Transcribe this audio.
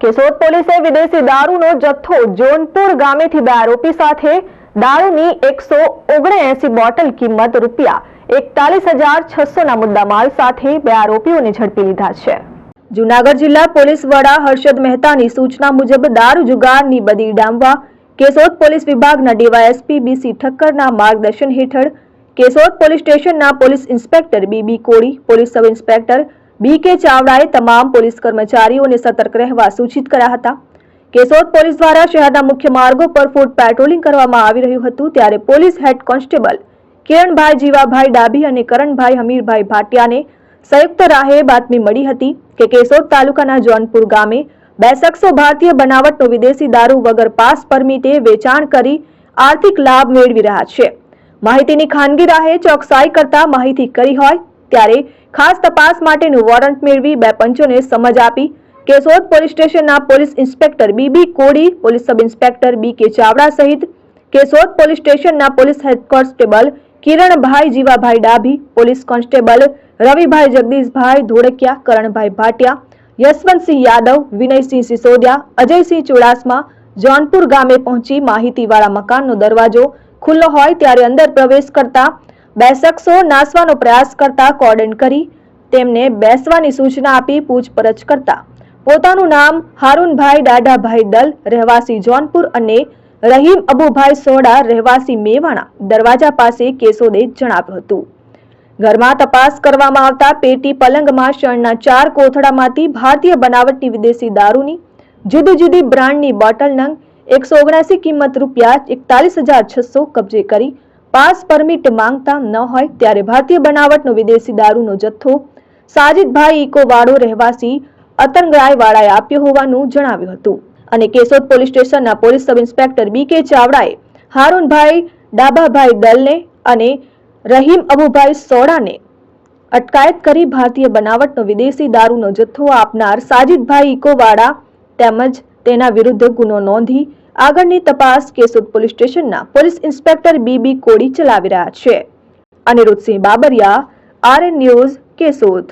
કેશોદ પોલીસે વિદેશી દારૂનો જથ્થો જોનપુર ગામેથી બે આરોપી સાથે દારૂની એકસો ઓગણએસી બોટલ કિંમત રૂપિયા એકતાલીસ હજાર છસોના મુદ્દામાલ સાથે બે આરોપીઓને ઝડપી લીધા છે. જુનાગઢ જિલ્લા પોલીસ વડા હર્ષદ મહેતાની સૂચના મુજબ દારૂ જુગારની બદી ડામવા કેશોદ પોલીસ વિભાગના ડીવાયએસપી બીસી ઠક્કરના માર્ગદર્શન હેઠળ કેશોદ પોલીસ સ્ટેશનના police inspector B B Kodi police sub inspector B K ચાવડાએ તમામ પોલીસ કર્મચારીઓને સતર્ક રહેવા સૂચિત કર્યા હતા. કેશોદ પોલીસ દ્વારા શહેરના મુખ્ય માર્ગો પર ફૂટ પેટ્રોલિંગ કરવામાં આવી રહ્યું હતું, ત્યારે police head constable Kiranbhai Jivabhai Dabhi અને કરણભાઈ હમીરભાઈ ભાટિયાને સંયુક્ત રાહે બાતમી મળી હતી કે કેશોદ તાલુકાના જોનપુર ગામે બે શખ્સો ભારતીય બનાવટનો વિદેશી દારૂ વગર પાસ પરમિટે વેચાણ કરી આર્થિક લાભ મેળવી રહ્યા છે. માહિતીની ખાનગી રાહે ચોકસાઈ કરતા માહિતી કરી હોય ત્યારે ખાસ તપાસ માટેનું વોરંટ મેળવી બે પંચોને સમજ આપી. કેશોદ પોલીસ સ્ટેશનના police inspector B B Kodi, police sub inspector B K Chavda સહિત, કેશોદ પોલીસ સ્ટેશનના police head constable Kiranbhai Jivabhai Dabhi, police constable Ravibhai Jagdishbhai Dholakia, Karanbhai Bhatia, Yashwantsinh Yadav, Vinaysinh Sisodiya, Ajaysinh Chudasama, Jonpur ગામે પહોંચી માહિતીવાળા મકાનનો દરવાજો ખુલ્લો હોય ત્યારે અંદર પ્રવેશ કરતા બે શખ્સો નાસવાનો પ્રયાસ કરતા કોર્ડન કરી તેમને બેસવાની સૂચના આપી પૂછપરછ કરતા. પોતાનું નામ હારૂનભાઈ દાઢાભાઈ દલ, રહેવાસી જોનપુર અને રહીમ અબુભાઈ સોડા, રહેવાસી મેવાણા દરવાજા પાસે કેસોદે જણાવ્યું હતું. ઘરમાં તપાસ કરવામાં આવતા પેટી પલંગમાં શણના ચાર કોથળામાંથી ભારતીય બનાવટની વિદેશી દારૂની, જુદી જુદી બ્રાન્ડની બોટલ નંગ, એકસો ઓગણસી કિંમત રૂપિયા, એકતાલીસ હજાર છસો કબજે કરી પાસ પરમિટ માંગતા ન હોય ત્યારે ભારતીય બનાવટનો વિદેશી દારૂનો જથ્થો સાજિદભાઈ ઇકોવાડો રહેવાસી અતનગરાયવાળાએ આપ્યો હોવાનું જણાવ્યું હતું. અને કેશોદ પોલીસ સ્ટેશનના police sub inspector B K ચાવડાએ હારૂનભાઈ ડાબાભાઈ દલને અને રહીમ અબુભાઈ સોડાને અટકાયત કરી ભારતીય બનાવટનો વિદેશી દારૂનો જથ્થો આપનાર સાજિદભાઈ ઇકોવાડા તેમજ તેના વિરુદ્ધ ગુનો નોંધી આગળની તપાસ કેશોદ પોલીસ સ્ટેશનના police inspector B B Kodi ચલાવી રહ્યા છે. Anirudhsinh Babariya, RN news Keshod.